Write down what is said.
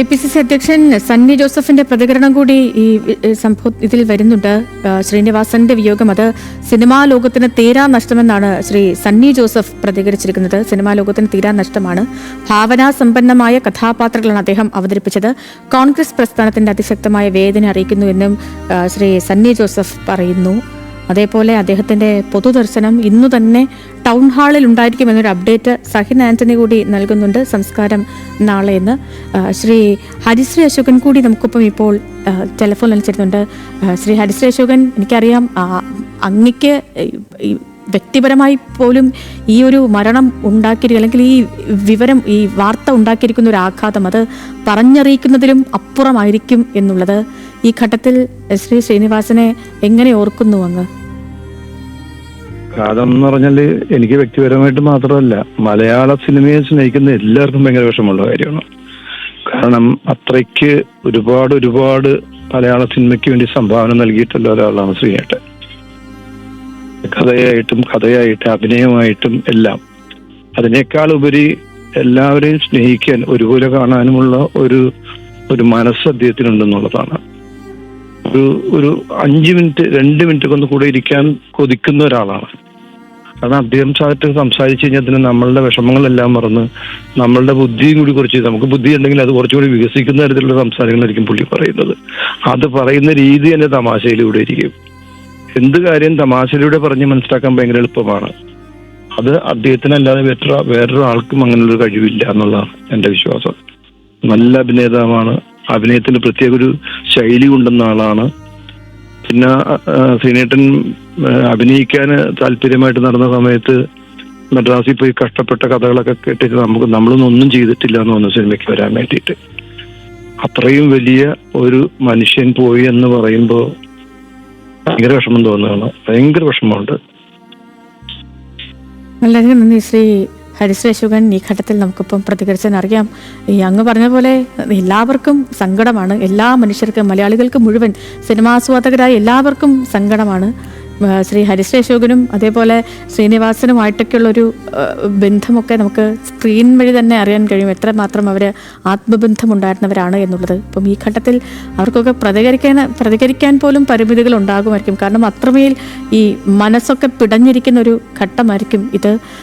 A P C C അധ്യക്ഷൻ സണ്ണി ജോസഫിന്റെ പ്രതികരണം കൂടി ഈ സംഭവം ഇതിൽ വരുന്നുണ്ട്. ശ്രീനിവാസന്റെ വിയോഗം അത് സിനിമാ ലോകത്തിന് തീരാ നഷ്ടമെന്നാണ് ശ്രീ സണ്ണി ജോസഫ് പ്രതികരിച്ചിരിക്കുന്നത്. സിനിമാ ലോകത്തിന് തീരാ നഷ്ടമാണ്. ഭാവനാ സമ്പന്നമായ കഥാപാത്രങ്ങളാണ് അദ്ദേഹം അവതരിപ്പിച്ചത്. കോൺഗ്രസ് പ്രസ്ഥാനത്തിന്റെ അതിശക്തമായ വേദന അറിയിക്കുന്നു എന്നും ശ്രീ സണ്ണി ജോസഫ് പറയുന്നു. അതേപോലെ അദ്ദേഹത്തിന്റെ പൊതുദർശനം ഇന്നു തന്നെ ടൗൺ ഹാളിൽ ഉണ്ടായിരിക്കും എന്നൊരു അപ്ഡേറ്റ് സഹിൻ ആന്റണി കൂടി നൽകുന്നുണ്ട്. സംസ്കാരം നാളെ എന്ന്. ശ്രീ ഹരിശ്രീ അശോകൻ കൂടി നമുക്കിപ്പം ഇപ്പോൾ ടെലിഫോൺ വിളിച്ചിരുന്നുണ്ട്. ശ്രീ ഹരിശ്രീ അശോകൻ എനിക്കറിയാം അങ്ങക്ക് വ്യക്തിപരമായി പോലും ഈ ഒരു മരണം ഉണ്ടാക്കിയിരിക്കുക അല്ലെങ്കിൽ ഈ വിവരം ഈ വാർത്ത ഉണ്ടാക്കിയിരിക്കുന്ന ഒരു ആഘാതം അത് പറഞ്ഞറിയിക്കുന്നതിലും അപ്പുറമായിരിക്കും എന്നുള്ളത്. ഈ ഘട്ടത്തിൽ ശ്രീ ശ്രീനിവാസനെ എങ്ങനെ ഓർക്കുന്നു അങ്ങ്? കാരണം എന്ന് പറഞ്ഞാൽ എനിക്ക് വ്യക്തിപരമായിട്ട് മാത്രമല്ല മലയാള സിനിമയെ സ്നേഹിക്കുന്ന എല്ലാവർക്കും ഭയങ്കര വിഷമമുള്ള കാര്യമാണ്. കാരണം അത്രയ്ക്ക് ഒരുപാട് ഒരുപാട് മലയാള സിനിമയ്ക്ക് വേണ്ടി സംഭാവന നൽകിയിട്ടുള്ള ഒരാളാണ് ശ്രീയേട്ടൻ കഥയായിട്ടും കഥയായിട്ടും അഭിനയമായിട്ടും എല്ലാം അതിനേക്കാൾ ഉപരി എല്ലാവരെയും സ്നേഹിക്കാൻ ഒരുപോലെ കാണാനുമുള്ള ഒരു ഒരു മനസ്സ് അദ്ദേഹത്തിനുണ്ടെന്നുള്ളതാണ്. ഒരു ഒരു അഞ്ച് മിനിറ്റ് രണ്ട് മിനിറ്റ് ഒന്ന് കൂടെ ഇരിക്കാൻ കൊതിക്കുന്ന ഒരാളാണ്. കാരണം അദ്ദേഹം സാറ്റ് സംസാരിച്ചു കഴിഞ്ഞാൽ തന്നെ നമ്മളുടെ വിഷമങ്ങളെല്ലാം മറന്ന് നമ്മളുടെ ബുദ്ധിയും കൂടി കുറച്ച് നമുക്ക് ബുദ്ധി ഉണ്ടെങ്കിൽ അത് കുറച്ചുകൂടി വികസിക്കുന്ന തരത്തിലുള്ള സംസാരങ്ങളായിരിക്കും പുള്ളി പറയുന്നത്. അത് പറയുന്ന രീതി തന്നെ തമാശയിലൂടെ ഇരിക്കും. എന്ത് കാര്യം തമാശയിലൂടെ പറഞ്ഞ് മനസ്സിലാക്കാൻ ഭയങ്കര എളുപ്പമാണ്. അത് അദ്ദേഹത്തിനല്ലാതെ വേറെ വേറൊരു ആൾക്കും അങ്ങനെയുള്ള കഴിവില്ല എന്നുള്ളതാണ് എന്റെ വിശ്വാസം. നല്ല അഭിനേതാവാണ് അഭിനയത്തിന് പ്രത്യേക ഒരു ശൈലി ഉണ്ടെന്ന ആളാണ്. പിന്നെ ശ്രീനേട്ടൻ അഭിനയിക്കാൻ താല്പര്യമായിട്ട് നടന്ന സമയത്ത് മദ്രാസിൽ പോയി കഷ്ടപ്പെട്ട കഥകളൊക്കെ കേട്ടിട്ട് നമുക്ക് നമ്മളൊന്നും ഒന്നും ചെയ്തിട്ടില്ല എന്ന് പറഞ്ഞ സിനിമയ്ക്ക് വരാൻ വേണ്ടിയിട്ട്. അത്രയും വലിയ ഒരു മനുഷ്യൻ പോയി എന്ന് പറയുമ്പോൾ ഭയങ്കര വിഷമം തോന്നുകയാണ്. ഭയങ്കര വിഷമമുണ്ട്. വളരെ നന്ദി ശ്രീ ഹരിശ്രീ ഈ ഘട്ടത്തിൽ നമുക്കിപ്പം പ്രതികരിച്ചെന്ന് അറിയാം. ഈ അങ്ങ് പറഞ്ഞ പോലെ എല്ലാവർക്കും സങ്കടമാണ്. എല്ലാ മനുഷ്യർക്കും മലയാളികൾക്ക് മുഴുവൻ സിനിമാസ്വാദകരായ എല്ലാവർക്കും സങ്കടമാണ്. ശ്രീ ഹരിശ്രീ അശോകനും അതേപോലെ ശ്രീനിവാസനുമായിട്ടൊക്കെയുള്ളൊരു ബന്ധമൊക്കെ നമുക്ക് സ്ക്രീൻ വഴി തന്നെ അറിയാൻ കഴിയും എത്രമാത്രം അവർ ആത്മബന്ധമുണ്ടായിരുന്നവരാണ് എന്നുള്ളത്. അപ്പം ഈ ഘട്ടത്തിൽ അവർക്കൊക്കെ പ്രതികരിക്കാൻ പ്രതികരിക്കാൻ പോലും പരിമിതികൾ ഉണ്ടാകുമായിരിക്കും കാരണം അത്രമേൽ ഈ മനസ്സൊക്കെ പിടഞ്ഞിരിക്കുന്ന ഒരു ഘട്ടമായിരിക്കും ഇത്.